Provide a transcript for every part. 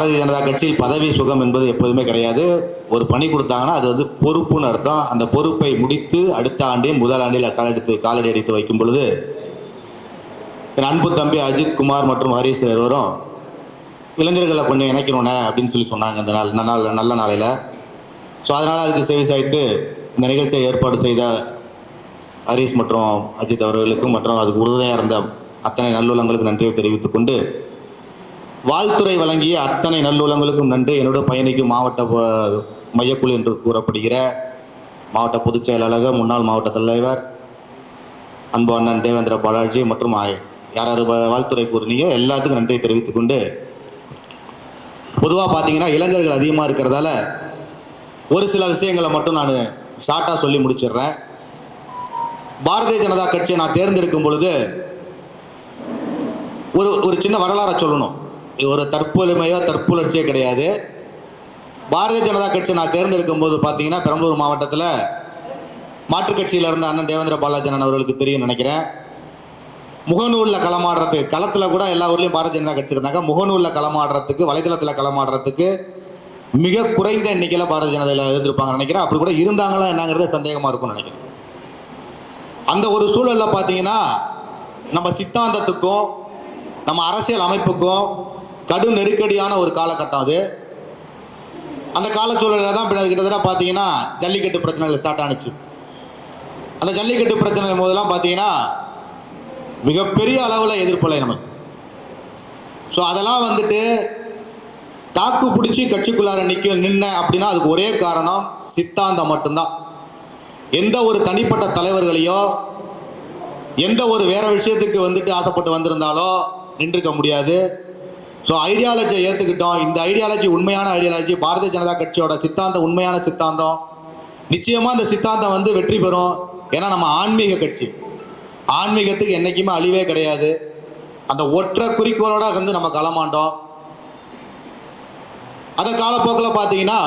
பாரதிய ஜனதா கட்சியில் பதவி சுகம் என்பது எப்போதுமே கிடையாது. ஒரு பணி கொடுத்தாங்கன்னா அது வந்து பொறுப்புன்னு அர்த்தம். அந்த பொறுப்பை முடித்து அடுத்த ஆண்டில் முதல் ஆண்டில் காலெடுத்து காலடி அடித்து வைக்கும் பொழுது என் அன்பு தம்பி அஜித் குமார் மற்றும் ஹரிஸ் இருவரும் இளைஞர்களை கொஞ்சம் இணைக்கணுண்ணே அப்படின்னு சொல்லி சொன்னாங்க இந்த நாள் இந்த நாள் நல்ல நாளையில். ஸோ அதனால் அதுக்கு செவி சாய்த்து இந்த நிகழ்ச்சியை ஏற்பாடு செய்த ஹரிஸ் மற்றும் அஜித் அவர்களுக்கும் மற்றும் அதுக்கு உறுதுணையாக இருந்த அத்தனை நல்லுள்ளங்களுக்கு நன்றியை தெரிவித்துக் கொண்டு வாழ்த்துறை வழங்கிய அத்தனை நல்லுலங்களுக்கும் நன்றி. என்னோட பயணிக்கும் மாவட்ட மையக்குழு என்று கூறப்படுகிற மாவட்ட பொதுச் செயலாளர் முன்னாள் மாவட்ட தலைவர் அன்பு அண்ணன் தேவேந்திர பாலாஜி மற்றும் யார் யார் வாழ்த்துறை கூறினீங்க எல்லாத்துக்கும் நன்றியை தெரிவித்துக் கொண்டு பொதுவாக பார்த்தீங்கன்னா இளைஞர்கள் அதிகமாக இருக்கிறதால ஒரு சில விஷயங்களை மட்டும் நான் ஷார்ட்டாக சொல்லி முடிச்சிடுறேன். பாரதிய ஜனதா கட்சியை நான் தேர்ந்தெடுக்கும் பொழுது ஒரு ஒரு சின்ன வரலாறை சொல்லணும். ஒரு தற்பொழுமையோ தற்புணர்ச்சியோ கிடையாது. பாரதிய ஜனதா கட்சி நான் தேர்ந்தெடுக்கும் போது பார்த்தீங்கன்னா பெரம்பலூர் மாவட்டத்தில் மாற்றுக் கட்சியில் இருந்த அண்ணன் தேவேந்திர பாலாஜி அவர்களுக்கு தெரியும் நினைக்கிறேன். முகநூலில் களமாடுறதுக்கு களத்தில் கூட எல்லா ஊர்லேயும் பாரதிய ஜனதா கட்சி இருந்தாங்க. முகநூலில் களமாடுறதுக்கு வலைதளத்தில் களமாடுறதுக்கு மிக குறைந்த எண்ணிக்கையில் பாரதிய ஜனதாவில் இருந்திருப்பாங்க நினைக்கிறேன். அப்படி கூட இருந்தாங்களா என்னங்கிறது சந்தேகமாக இருக்கும்னு நினைக்கிறேன். அந்த ஒரு சூழலில் பார்த்தீங்கன்னா நம்ம சித்தாந்தத்துக்கும் நம்ம அரசியல் அமைப்புக்கும் கடும் நெருக்கடியான ஒரு காலகட்டம் அது. அந்த காலச்சூழலில் தான் பின்ன கிட்டத்தட்ட பார்த்தீங்கன்னா ஜல்லிக்கட்டு பிரச்சனைகள் ஸ்டார்ட் ஆனுச்சு. அந்த ஜல்லிக்கட்டு பிரச்சனை போதெல்லாம் பார்த்தீங்கன்னா மிகப்பெரிய அளவில் எதிர்ப்பலை நமக்கு. ஸோ அதெல்லாம் வந்துட்டு தாக்கு பிடிச்சி கட்சிக்குள்ளார நிற்க நின்ன அப்படின்னா அதுக்கு ஒரே காரணம் சித்தாந்தம் மட்டும்தான். எந்த ஒரு தனிப்பட்ட தலைவர்களையோ எந்த ஒரு வேற விஷயத்துக்கு வந்துட்டு ஆசைப்பட்டு வந்திருந்தாலோ நின்றுக்க முடியாது. ஸோ ஐடியாலஜியை ஏற்றுக்கிட்டோம் இந்த ஐடியாலஜி உண்மையான ஐடியாலஜி பாரதிய ஜனதா கட்சியோட சித்தாந்தம் உண்மையான சித்தாந்தம். நிச்சயமாக இந்த சித்தாந்தம் வந்து வெற்றி பெறும். ஏன்னா நம்ம ஆன்மீக கட்சி. ஆன்மீகத்துக்கு என்றைக்குமே அழிவே கிடையாது. அந்த ஒற்றை குறிக்கோளோட வந்து நம்ம களமாண்டோம். அதன் காலப்போக்கில் பார்த்தீங்கன்னா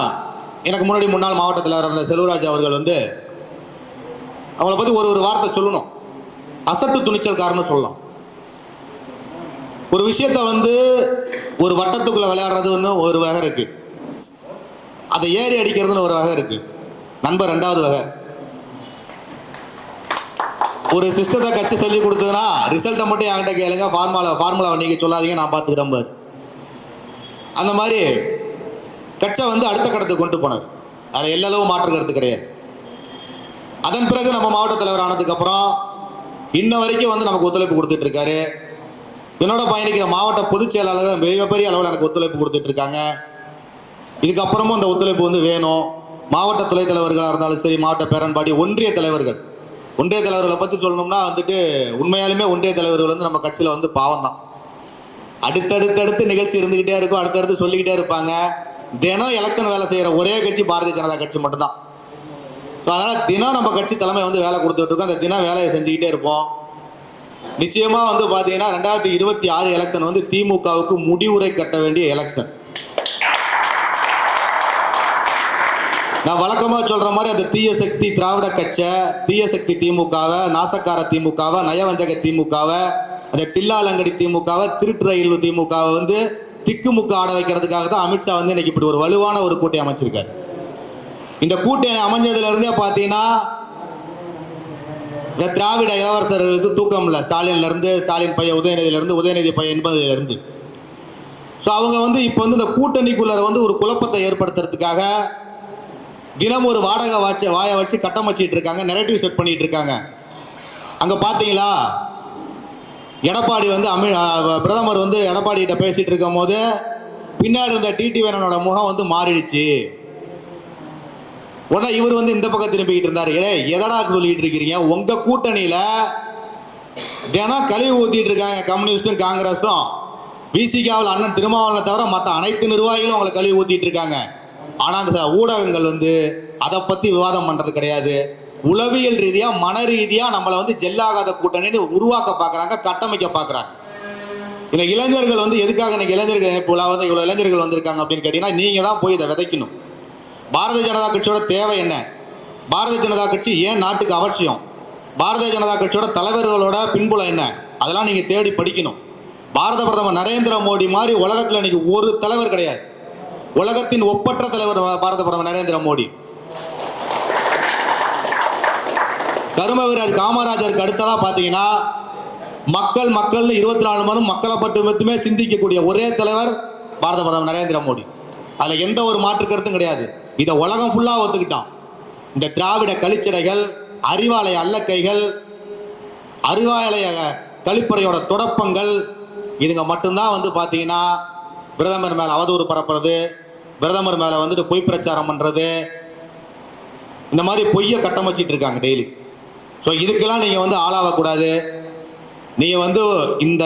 எனக்கு முன்னாடி முன்னாள் மாவட்டத்தில் இருந்த செல்வராஜ் அவர்கள் வந்து அவங்கள பற்றி ஒரு ஒரு வார்த்தை சொல்லணும். அசட்டு துணிச்சல்காரன்னு சொல்லலாம். ஒரு விஷயத்தை வந்து ஒரு வட்டத்துக்குள்ளே விளையாடுறதுன்னு ஒரு வகை இருக்கு. அதை ஏறி அடிக்கிறதுன்னு ஒரு வகை இருக்கு. நண்பர் ரெண்டாவது வகை. ஒரு சிஸ்டத்தை கட்சி சொல்லி கொடுத்ததுன்னா ரிசல்ட்டை மட்டும் என்கிட்ட கேளுங்க. ஃபார்முலா ஃபார்முலாவை நீங்கள் சொல்லாதீங்க நான் பார்த்துக்கிறேன் பாரு. அந்த மாதிரி கட்சை வந்து அடுத்த கடத்துக்கு கொண்டு போனார். அதில் எல்லளவு மாற்று கருத்து கிடையாது. அதன் பிறகு நம்ம மாவட்ட தலைவர் ஆனதுக்கப்புறம் இன்ன வரைக்கும் வந்து நமக்கு ஒத்துழைப்பு கொடுத்துட்ருக்காரு என்னோட பயணிக்கிற மாவட்ட பொதுச் செயலாளர் மிகப்பெரிய அளவில் எனக்கு ஒத்துழைப்பு கொடுத்துட்டு இருக்காங்க. இதுக்கப்புறமும் அந்த ஒத்துழைப்பு வந்து வேணும். மாவட்ட துணைத் தலைவர்களாக இருந்தாலும் சரி மாவட்ட பேரன்பாடி ஒன்றிய தலைவர்கள். ஒன்றிய தலைவர்களை பற்றி சொல்லணும்னா வந்துட்டு உண்மையாலுமே ஒன்றிய தலைவர்கள் வந்து நம்ம கட்சியில் வந்து பாவம் தான் அடுத்தடுத்தடுத்து நிகழ்ச்சி இருந்துக்கிட்டே இருக்கும் அடுத்தடுத்து சொல்லிக்கிட்டே இருப்பாங்க. தினம் எலெக்ஷன் வேலை செய்கிற ஒரே கட்சி பாரதிய ஜனதா கட்சி மட்டும்தான். ஸோ அதனால் தினம் நம்ம கட்சி தலைமை வந்து வேலை கொடுத்துட்டு இருக்கோம். அந்த தினம் வேலையை செஞ்சுக்கிட்டே இருப்போம். நிச்சயமாக வந்து பார்த்தீங்கன்னா ரெண்டாயிரத்தி இருபத்தி ஆறு எலெக்ஷன் வந்து திமுகவுக்கு முடிவுரை கட்ட வேண்டிய எலெக்ஷன் நான் வழக்கமாக சொல்கிற மாதிரி அந்த தீய சக்தி திராவிட கட்சை தீய சக்தி திமுகவை நாசக்கார திமுகவை நயவஞ்சக திமுகவை அந்த தில்லாலங்கடி திமுகவை திருட்டு ரயில் திமுகவை வந்து திக்குமுக்கு ஆட வைக்கிறதுக்காக தான் அமித்ஷா வந்து இன்னைக்கு இப்படி ஒரு வலுவான ஒரு கூட்டை அமைச்சிருக்காரு. இந்த கூட்டை அமைஞ்சதுல இருந்தே பார்த்தீங்கன்னா இந்த திராவிட இளவரசர்களுக்கு தூக்கம் இல்லை. ஸ்டாலின்லேருந்து ஸ்டாலின் பையன் உதயநிதியிலேருந்து உதயநிதி பையன் என்பதிலிருந்து. ஸோ அவங்க வந்து இப்போ வந்து இந்த கூட்டணிக்குள்ளார வந்து ஒரு குழப்பத்தை ஏற்படுத்துறதுக்காக தினம் ஒரு வாடகை வாட்சை வாயை வச்சு கட்டமைச்சிட்டு இருக்காங்க நெரட்டிவ் செட் பண்ணிட்டு இருக்காங்க. அங்கே பார்த்தீங்களா எடப்பாடி வந்து அமி பிரதமர் வந்து எடப்பாடி கிட்ட பேசிட்டு இருக்கும் போது பின்னாடி இருந்த டிடி வேணனோட முகம் வந்து மாறிடுச்சு. உடனே இவர் வந்து இந்த பக்கம் திரும்பிக்கிட்டு இருந்தார். ஏ எதடா சொல்லிட்டு இருக்கிறீங்க உங்க கூட்டணியில தினம் கழிவு ஊத்திட்டு இருக்காங்க கம்யூனிஸ்டும் காங்கிரஸும். விசிகாவில் அண்ணன் திருமாவளவனை தவிர மற்ற அனைத்து நிர்வாகிகளும் அவங்களை கழுவி ஊத்திட்டு இருக்காங்க. ஆனால் அந்த ச- ஊடகங்கள் வந்து அதை பற்றி விவாதம் பண்ணுறது கிடையாது. உளவியல் ரீதியாக மன ரீதியாக நம்மளை வந்து ஜெல்லாகாத கூட்டணின்னு உருவாக்க பார்க்குறாங்க கட்டமைக்க பார்க்குறாங்க இந்த இளைஞர்கள் வந்து எதுக்காக இன்னைக்கு இளைஞர்கள் இணைப்புல வந்து இவ்வளோ இளைஞர்கள் வந்திருக்காங்க அப்படின்னு கேட்டிங்கன்னா நீங்கள் தான் போய் இதை விதைக்கணும். பாரதிய ஜனதா கட்சியோட தேவை என்ன? பாரதிய ஜனதா கட்சி ஏன் நாட்டுக்கு அவசியம்? பாரதிய ஜனதா கட்சியோட தலைவர்களோட பின்புலம் என்ன? அதெல்லாம் நீங்கள் தேடி படிக்கணும். பாரத பிரதமர் நரேந்திர மோடி மாதிரி உலகத்தில் இன்னைக்கு ஒரு தலைவர் கிடையாது. உலகத்தின் ஒப்பற்ற தலைவர் பாரத பிரதமர் நரேந்திர மோடி. கரும வீரர் காமராஜருக்கு அடுத்ததாக பார்த்தீங்கன்னா மக்கள் மக்கள் இருபத்தி நாலு மணி மக்களை பற்றி மட்டுமே சிந்திக்கக்கூடிய ஒரே தலைவர் பாரத பிரதமர் நரேந்திர மோடி. அதில் எந்த ஒரு மாற்று கருத்தும் கிடையாது. இதை உலகம் ஃபுல்லாக ஒத்துக்கிட்டான். இந்த திராவிட கழிச்சடைகள் அறிவாலய அல்லக்கைகள் அறிவாலய கழிப்பறையோட தொடப்பங்கள் இதுங்க மட்டும்தான் வந்து பார்த்தீங்கன்னா பிரதமர் மேலே அவதூறு பரப்புறது பிரதமர் மேலே வந்துட்டு பொய் பிரச்சாரம் பண்ணுறது இந்த மாதிரி பொய்யை கட்டமைச்சிட்டு இருக்காங்க டெய்லி ஸோ இதுக்கெல்லாம் நீங்கள் வந்து ஆளாகக்கூடாது நீங்கள் வந்து இந்த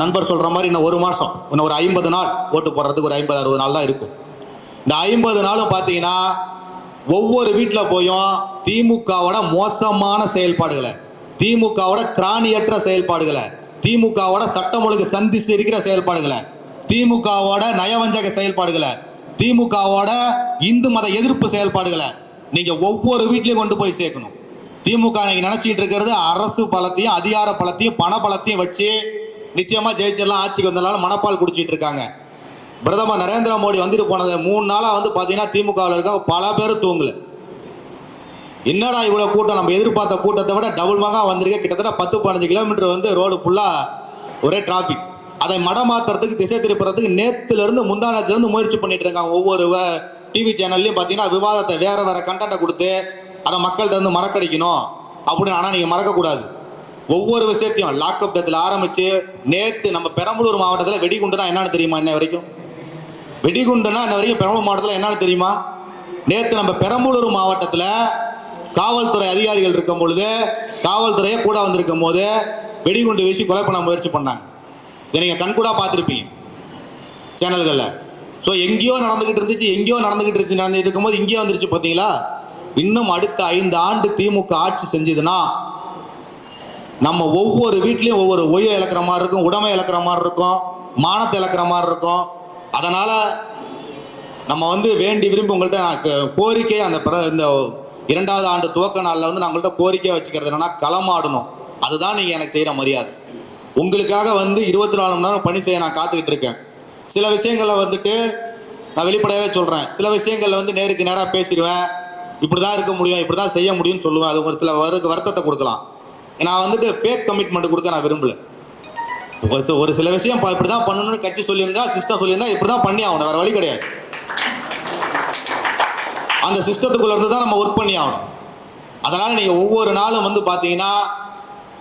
நண்பர் சொல்கிற மாதிரி இன்னும் ஒரு மாதம் இன்னும் ஒரு ஐம்பது நாள் ஓட்டு போடுறதுக்கு ஒரு ஐம்பது அறுபது நாள் தான் இருக்கும். இந்த ஐம்பது நாளும் பார்த்தீங்கன்னா ஒவ்வொரு வீட்டில் போயும் திமுகவோட மோசமான செயல்பாடுகளை திமுகவோட திராணியற்ற செயல்பாடுகளை திமுகவோட சட்டம் ஒழுங்கு சந்திச்சு இருக்கிற செயல்பாடுகளை திமுகவோட நயவஞ்சக செயல்பாடுகளை திமுகவோட இந்து மத எதிர்ப்பு செயல்பாடுகளை நீங்கள் ஒவ்வொரு வீட்லேயும் கொண்டு போய் சேர்க்கணும். திமுக நீங்கள் நினச்சிட்டு இருக்கிறது அரசு பலத்தையும் அதிகார பலத்தையும் பண பலத்தையும் வச்சு நிச்சயமாக ஜெயிச்சிடலாம் ஆட்சிக்கு வந்தனால மனப்பால் குடிச்சிட்டு இருக்காங்க. பிரதமர் நரேந்திர மோடி வந்துட்டு போனது மூணு நாளாக வந்து பார்த்தீங்கன்னா திமுகவில் இருக்க பல பேர் தூங்கலை. என்னடா இவ்வளோ கூட்டம்? நம்ம எதிர்பார்த்த கூட்டத்தை விட டபுள் மகா வந்திருக்கு. கிட்டத்தட்ட பத்து பதினஞ்சு கிலோமீட்டர் வந்து ரோடு ஃபுல்லாக ஒரே டிராஃபிக் அதை மடமாத்துறதுக்கு திசை திருப்புறதுக்கு நேற்றுலேருந்து முந்தானத்துலேருந்து முயற்சி பண்ணிட்டு இருக்காங்க ஒவ்வொரு டிவி சேனல்லையும் பார்த்தீங்கன்னா விவாதத்தை வேற வேற கண்டென்ட்டை கொடுத்து அதை மக்கள்கிட்ட இருந்து மறக்கடிக்கணும் அப்படின்னு ஆனால் நீங்கள் மறக்கக்கூடாது. ஒவ்வொரு விஷயத்தையும் லாக்அப் டெத்தில் ஆரம்பித்து நேற்று நம்ம பெரம்பலூர் மாவட்டத்தில் வெடிகுண்டுனா என்னன்னு தெரியுமா இன்ன வரைக்கும்? வெடிகுண்டுனா இன்ன வரைக்கும் பெரம்பலூர் மாவட்டத்தில் என்னன்னு தெரியுமா? நேற்று நம்ம பெரம்பலூர் மாவட்டத்தில் காவல்துறை அதிகாரிகள் இருக்கும் பொழுது காவல்துறையே கூட வந்திருக்கும் போது வெடிகுண்டு வீசி கொலை பண்ண முயற்சி பண்ணாங்க. இதை நீங்கள் கண்கூடாக பார்த்துருப்பீங்க சேனல்களில். ஸோ எங்கேயோ நடந்துக்கிட்டு இருந்துச்சு எங்கேயோ நடந்துக்கிட்டு இருந்துச்சு நடந்துட்டு இருக்கும்போது இங்கேயோ வந்துருச்சு பார்த்தீங்களா? இன்னும் அடுத்த ஐந்து ஆண்டு திமுக ஆட்சி செஞ்சதுன்னா நம்ம ஒவ்வொரு வீட்லேயும் ஒவ்வொரு ஒய்யை இழக்கிற மாதிரி இருக்கும் உடமை இழக்கிற மாதிரி இருக்கும் மானத்தை இழக்கிற மாதிரி இருக்கும் அதனால் நம்ம வந்து வேண்டி விரும்பி உங்கள்கிட்ட நான் கோரிக்கை அந்த பிற இந்த இரண்டாவது ஆண்டு துவக்க நாளில் வந்து நான் உங்கள்கிட்ட கோரிக்கை வச்சுக்கிறது என்னன்னா களமாடணும். அதுதான் நீங்கள் எனக்கு செய்கிற மரியாதை. உங்களுக்காக வந்து இருபத்தி நாலு மணி நேரம் பணி செய்ய நான் காத்துக்கிட்டு இருக்கேன். சில விஷயங்களை வந்துட்டு நான் வெளிப்படையாகவே சொல்கிறேன் சில விஷயங்களில் வந்து நேருக்கு நேராக பேசிடுவேன். இப்படி தான் இருக்க முடியும் இப்படி தான் செய்ய முடியும்னு சொல்லுவேன். அது ஒரு சில வருத்தத்தை கொடுக்கலாம். நான் வந்துட்டு ஃபேக் கமிட்மெண்ட் கொடுக்க நான் விரும்பலை. ஒரு ஒரு சில விஷயம் ப- இப்படி தான் பண்ணணும்னு கட்சி சொல்லியிருந்தா சிஸ்டம் சொல்லியிருந்தா இப்படி தான் பண்ணி ஆகணும். வேறு வழி கிடையாது. அந்த சிஸ்டத்துக்குள்ள இருந்து தான் நம்ம ஒர்க் பண்ணி ஆகணும். அதனால் நீங்கள் ஒவ்வொரு நாளும் வந்து பார்த்தீங்கன்னா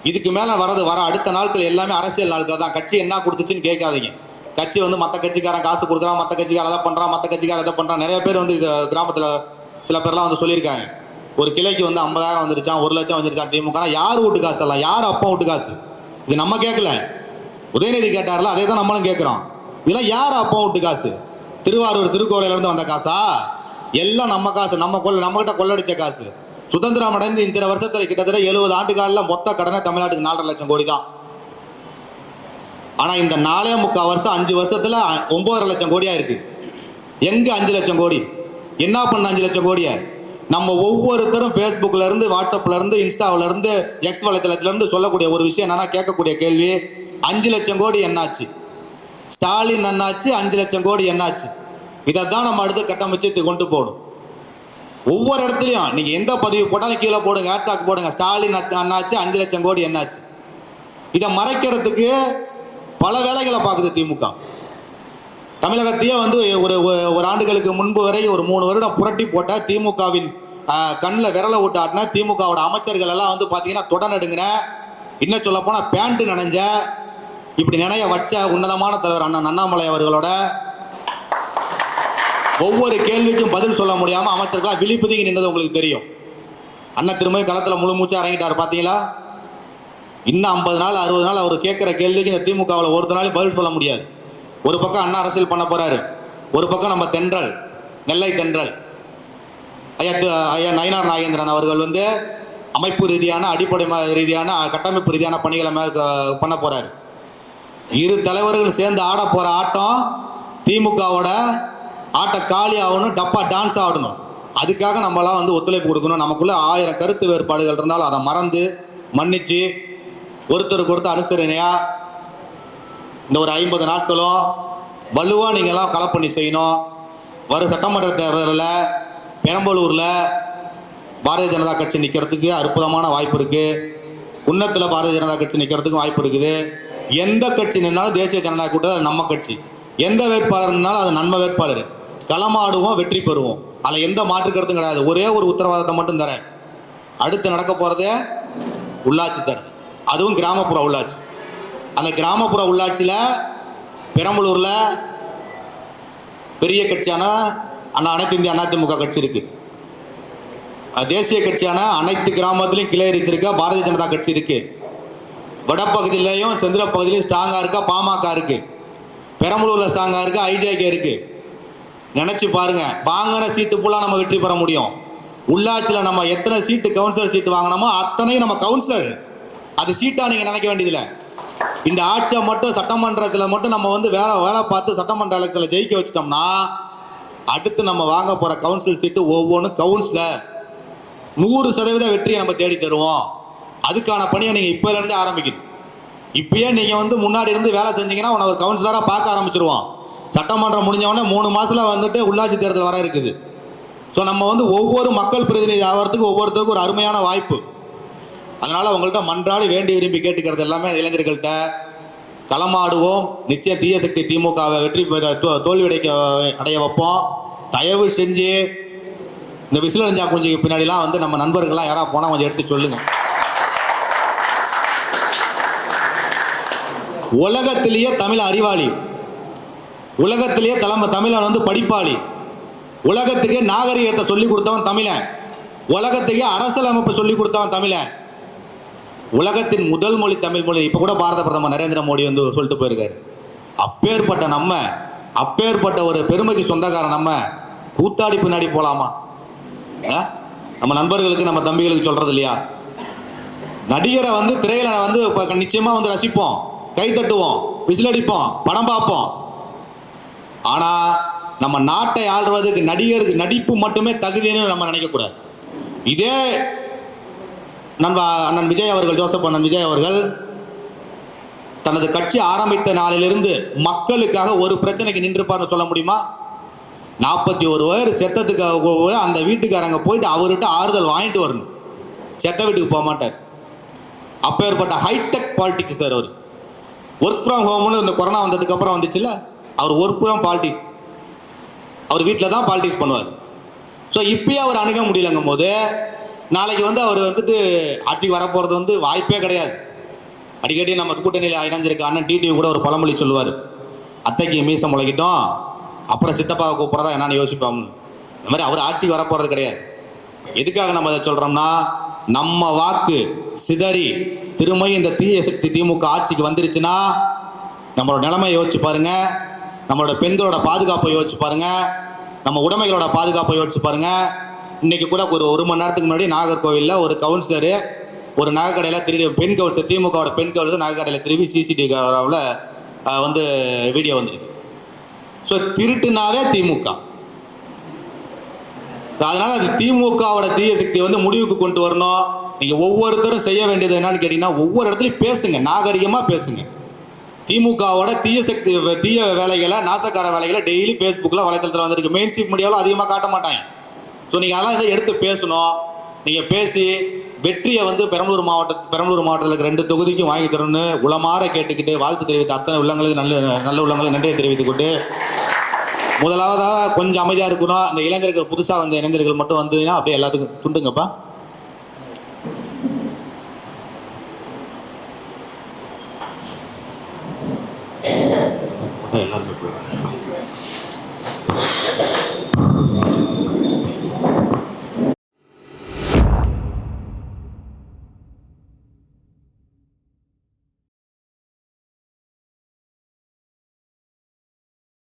இதுக்கு மேலே வரது வர அடுத்த நாட்கள் எல்லாமே அரசியல் நாட்கள் தான். கட்சி என்ன கொடுத்துச்சுன்னு கேட்காதீங்க. கட்சி வந்து மற்ற கட்சிக்காரன் காசு கொடுக்குறான் மற்ற கட்சிக்காரன் அதை பண்ணுறான் மற்ற கட்சிக்காரன் இதை பண்ணுறான் நிறைய பேர் வந்து இது கிராமத்தில் சில பேர்லாம் வந்து சொல்லியிருக்காங்க. ஒரு கிளைக்கு வந்து ஐம்பதாயிரம் வந்துருச்சான் ஒரு லட்சம் வந்துருச்சான் திமுக யார் வீட்டு காசு எல்லாம் யார் அப்பா வீட்டு காசு? இது நம்ம கேட்கல. உதயநிதி கேட்டார்ல அதே தான் நம்மளும் கேட்குறோம். இதெல்லாம் யார் அப்போ விட்டு காசு? திருவாரூர் திருக்கோவிலேருந்து வந்த காசா? எல்லாம் நம்ம காசு நம்ம கொள்ள நம்மகிட்ட கொள்ளடிச்ச காசு. சுதந்திரம் அடைந்து இந்த வருஷத்தில் கிட்டத்தட்ட எழுபது ஆண்டு காலில் மொத்த கடனை தமிழ்நாட்டுக்கு நாலரை லட்சம் கோடி தான். ஆனால் இந்த நாலே முக்கால் வருஷம் அஞ்சு வருஷத்தில் ஒம்பதரை லட்சம் கோடியாக இருக்குது எங்கே அஞ்சு லட்சம் கோடி? என்ன பண்ண அஞ்சு லட்சம் கோடியை? நம்ம ஒவ்வொருத்தரும் ஃபேஸ்புக்கில் இருந்து வாட்ஸ்அப்ல இருந்து இன்ஸ்டாவில் இருந்து எக்ஸ் வலைத்தளத்துலேருந்து சொல்லக்கூடிய ஒரு விஷயம் என்னென்னா கேட்கக்கூடிய கேள்வி. அஞ்சு லட்சம் கோடி என்னாச்சு? ஸ்டாலின் என்னாச்சு? அஞ்சு லட்சம் கோடி என்னாச்சு? இதை தான் நம்ம அடுத்து கட்டமைச்சு கொண்டு போகணும். ஒவ்வொரு இடத்துலையும் நீங்கள் எந்த பதவி போட்டாலும் கீழே போடுங்க ஹேஷ்டாக் போடுங்க. ஸ்டாலின் அண்ணாச்சு அஞ்சு லட்சம் கோடி என்னாச்சு? இதை மறைக்கிறதுக்கு பல வேலைகளை பார்க்குது திமுக. தமிழகத்தையே வந்து ஒரு ஒரு- ஆண்டுகளுக்கு முன்பு வரை ஒரு மூணு வருடம் புரட்டி போட்டால் திமுகவின் கண்ணில் விரலை விட்டு திமுகவோட அமைச்சர்கள் எல்லாம் வந்து பார்த்தீங்கன்னா தொடநடுங்கின. இன்னும் சொல்ல போனால் பேண்ட் நனைஞ்ச இப்படி நினைய வச்ச உன்னதமான தலைவர் அண்ணன் அண்ணாமலை அவர்களோட ஒவ்வொரு கேள்விக்கும் பதில் சொல்ல முடியாமல் அமைச்சர்களாக விழிப்புதிங்கி நின்றது உங்களுக்கு தெரியும். அண்ணன் திரும்ப களத்தில் முழு மூச்சா இறங்கிட்டார் பார்த்தீங்களா இன்னும் ஐம்பது நாள் அறுபது நாள் அவர் கேட்குற கேள்விக்கு இந்த திமுகவில் ஒருத்த நாளையும் பதில் சொல்ல முடியாது. ஒரு பக்கம் அண்ணா அரசியல் பண்ண போறாரு ஒரு பக்கம் நம்ம தென்றல் நெல்லை தென்றல். ஐயா ஐயா நயினார் நாகேந்திரன் அவர்கள் வந்து அமைப்பு ரீதியான அடிப்படை ரீதியான கட்டமைப்பு ரீதியான பணிகளை பண்ண போறாரு. இரு தலைவர்கள் சேர்ந்து ஆட போற ஆட்டம் திமுகவோட ஆட்ட காலி ஆகணும் டப்பா டான்ஸ் ஆடணும். அதுக்காக நம்மலாம் வந்து ஒத்துழைப்பு கொடுக்கணும். நமக்குள்ள ஆயிரம் கருத்து வேறுபாடுகள் இருந்தாலும் அதை மறந்து மன்னிச்சு ஒருத்தருக்கு ஒருத்தர் அனுசரணையா இந்த ஒரு ஐம்பது நாட்களும் வலுவாக நீங்கள்லாம் களப்பணி செய்யணும். வரும் சட்டமன்ற தேர்தலில் பெரம்பலூரில் பாரதிய ஜனதா கட்சி நிற்கிறதுக்கு அற்புதமான வாய்ப்பு இருக்குது குன்னத்தில் பாரதிய ஜனதா கட்சி நிற்கிறதுக்கும் வாய்ப்பு இருக்குது. எந்த கட்சி நின்றாலும் தேசிய ஜனநாயக கூட்டம் அது நம்ம கட்சி. எந்த வேட்பாளர் நின்னாலும் அது நன்மை வேட்பாளர். களமாடுவோம் வெற்றி பெறுவோம். அதில் எந்த மாற்று கருத்தும் கிடையாது. ஒரே ஒரு உத்தரவாதத்தை மட்டும் தரேன். அடுத்து நடக்க போகிறதே உள்ளாட்சி தரேன் அதுவும் கிராமப்புற உள்ளாட்சி. அந்த கிராமப்புற உள்ளாட்சியில் பெரம்பலூரில் பெரிய கட்சியான அண்ணா அனைத்து இந்திய அதிமுக கட்சி இருக்குது தேசிய கட்சியான அனைத்து கிராமத்திலையும் கிளை இருக்கா பாரதிய ஜனதா கட்சி இருக்குது வடப்பகுதியிலையும் செந்திர பகுதியிலையும் ஸ்ட்ராங்காக இருக்கா? பாமக இருக்குது பெரம்பலூரில் ஸ்ட்ராங்காக இருக்குது ஐஜேகே இருக்குது நினச்சி பாருங்க. வாங்கின சீட்டு ஃபுல்லாக நம்ம வெற்றி பெற முடியும். உள்ளாட்சியில் நம்ம எத்தனை சீட்டு கவுன்சிலர் சீட்டு வாங்கினோமோ அத்தனையும் நம்ம கவுன்சிலர் அது சீட்டாக நீங்கள் நினைக்க வேண்டியதில்லை. இந்த ஆட்சியை மட்டும் சட்டமன்றத்தில் மட்டும் நம்ம வந்து வேலை வேலை பார்த்து சட்டமன்ற எலெக்ஷனில் ஜெயிக்க வச்சிட்டோம்னா அடுத்து நம்ம வாங்க போகிற கவுன்சில் சீட்டு ஒவ்வொன்றும் கவுன்சிலர் நூறு சதவீத வெற்றியை நம்ம தேடி தருவோம் அதுக்கான பணியை நீங்கள் இப்போலேருந்தே ஆரம்பிக்கணும். இப்பயே நீங்கள் வந்து முன்னாடி இருந்து வேலை செஞ்சீங்கன்னா உன்னை ஒரு கவுன்சிலராக பார்க்க ஆரம்பிச்சிருவான். சட்டமன்றம் முடிஞ்சவொடனே மூணு மாதத்தில் வந்துட்டு உள்ளாட்சி தேர்தல் வர இருக்குது. ஸோ நம்ம வந்து ஒவ்வொரு மக்கள் பிரதிநிதி ஆகிறதுக்கு ஒவ்வொருத்தருக்கும் ஒரு அருமையான வாய்ப்பு. அதனால் உங்கள்கிட்ட மன்றாடி வேண்டி விரும்பி கேட்டுக்கிறது எல்லாமே இளைஞர்கள்ட்ட. களமாடுவோம் நிச்சயம் தீய சக்தி திமுகவை வெற்றி பெற தோ- அடைய வைப்போம். தயவு செஞ்சு இந்த விசிலடைஞ்சா கொஞ்சம் பின்னாடிலாம் வந்து நம்ம நண்பர்கள்லாம் யாராவது போனால் கொஞ்சம் எடுத்து சொல்லுங்கள் உலகத்திலேயே தமிழ் அறிவாளி. உலகத்திலேயே தலைமை தமிழன் வந்து படிப்பாளி. உலகத்துக்கே நாகரிகத்தை சொல்லி கொடுத்தவன் தமிழன். உலகத்துக்கே அரசியலமைப்பு சொல்லி கொடுத்தவன் தமிழன். உலகத்தின் முதல் மொழி தமிழ் மொழி. இப்போ கூட பாரத பிரதமர் நரேந்திர மோடி வந்து சொல்லிட்டு போயிருக்காரு. அப்பேற்பட்ட நம்ம அப்பேற்பட்ட ஒரு பெருமைக்கு சொந்தக்காரன் நம்ம கூத்தாடி பின்னாடி போகலாமா ஆ? நம்ம நண்பர்களுக்கு நம்ம தம்பிகளுக்கு சொல்கிறது இல்லையா? நடிகரை வந்து திரையில வந்து இப்போ நிச்சயமாக வந்து ரசிப்போம். கை தட்டுவோம் விசிலடிப்போம் படம் பார்ப்போம். ஆனால் நம்ம நாட்டை ஆள்றதுக்கு நடிகருக்கு நடிப்பு மட்டுமே தகுதின்னு நம்ம நினைக்கக்கூடாது இதே நண்பா அண்ணன் விஜய் அவர்கள் ஜோசப் அண்ணன் விஜய் அவர்கள் தனது கட்சி ஆரம்பித்த நாளிலிருந்து மக்களுக்காக ஒரு பிரச்சனைக்கு நின்றுப்பார்னு சொல்ல முடியுமா? நாற்பத்தி ஒரு பேர் செத்தத்துக்காக அந்த வீட்டுக்காரங்க போயிட்டு அவர்கிட்ட ஆறுதல் வாங்கிட்டு வரணும். செத்த வீட்டுக்கு போக மாட்டார். அப்பேற்பட்ட ஹைடெக் பாலிட்டிக்ஸ் சார் அவர். ஒர்க் ஃப்ரம் ஹோம்னு இந்த கொரோனா வந்ததுக்கப்புறம் வந்துச்சுல்ல? அவர் ஒர்க் ஃப்ரம் பாலிட்டிக்ஸ் அவர் வீட்டில் தான் பாலிட்டிக்ஸ் பண்ணுவார். ஸோ இப்பயே அவர் அணுக முடியலங்கும் போது நாளைக்கு வந்து அவர் வந்துட்டு ஆட்சிக்கு வரப்போகிறது வந்து வாய்ப்பே கிடையாது. அடிக்கடி நம்ம கூட்டணியில் இணைஞ்சிருக்க அண்ணன் டிடிவி கூட ஒரு பழமொழி சொல்லுவார். அத்தைக்கு மீசம் முளைக்கிட்டோம் அப்புறம் சித்தப்பாவை கூப்பிட்றதா என்னன்னு யோசிப்போம் இந்த மாதிரி அவர் ஆட்சிக்கு வரப்போகிறது கிடையாது. எதுக்காக நம்ம அதை சொல்கிறோம்னா நம்ம வாக்கு சிதறி திரும்ப இந்த தீய சக்தி திமுக ஆட்சிக்கு வந்துருச்சுன்னா நம்மளோட நிலைமை யோசிச்சு பாருங்க. நம்மளோட பெண்களோட பாதுகாப்பை யோசிச்சு பாருங்க. நம்ம உடைமைகளோட பாதுகாப்பை யோசிச்சு பாருங்க. இன்னைக்கு கூட ஒரு ஒரு மணி நேரத்துக்கு முன்னாடி நாகர்கோவிலில் ஒரு கவுன்சிலரு ஒரு நகைக்கடையில் திருடி பெண் கவுன்சிலர் திமுகவோட பெண் கவுன்சிலர் நகைக்கடையில் திரும்பி சிசிடிவி கேமராவில் வந்து வீடியோ வந்திருக்கு. ஸோ திருட்டுனாவே திமுக. அதனால அது திமுகவோட தீய சக்தி வந்து முடிவுக்கு கொண்டு வரணும். நீங்க ஒவ்வொருத்தரும் செய்ய வேண்டியது என்னன்னு கேட்டீங்கன்னா ஒவ்வொரு இடத்துலையும் பேசுங்க நாகரிகமா பேசுங்க. திமுகவோட தீய சக்தி தீய வேலைகளை நாசக்கார வேலைகளை டெய்லி ஃபேஸ்புக்கில் வலைத்தளத்தில் வந்துருக்கு. மெயின் ஸ்ட்ரீட் மீடியாவில் அதிகமாக காட்ட மாட்டாங்க. ஸோ நீங்கள் அதெல்லாம் இதை எடுத்து பேசணும். நீங்கள் பேசி வெற்றியை வந்து பெரம்பலூர் மாவட்ட பெரம்பலூர் மாவட்டத்தில் இருக்க ரெண்டு தொகுதிக்கும் வாங்கி தரணும்னு உளமாற கேட்டுக்கிட்டு வாழ்த்து தெரிவித்த அத்தனை உள்ளங்களுக்கு நல்ல நல்ல உள்ளங்களுக்கு நன்றியை தெரிவித்துக்கொண்டு முதலாவதாக கொஞ்சம் அமைதியாக இருக்கணும். அந்த இளைஞர்கள் புதுசாக வந்த இளைஞர்கள் மட்டும் வந்ததுன்னா அப்படியே எல்லாத்துக்கும் துண்டுங்கப்பா.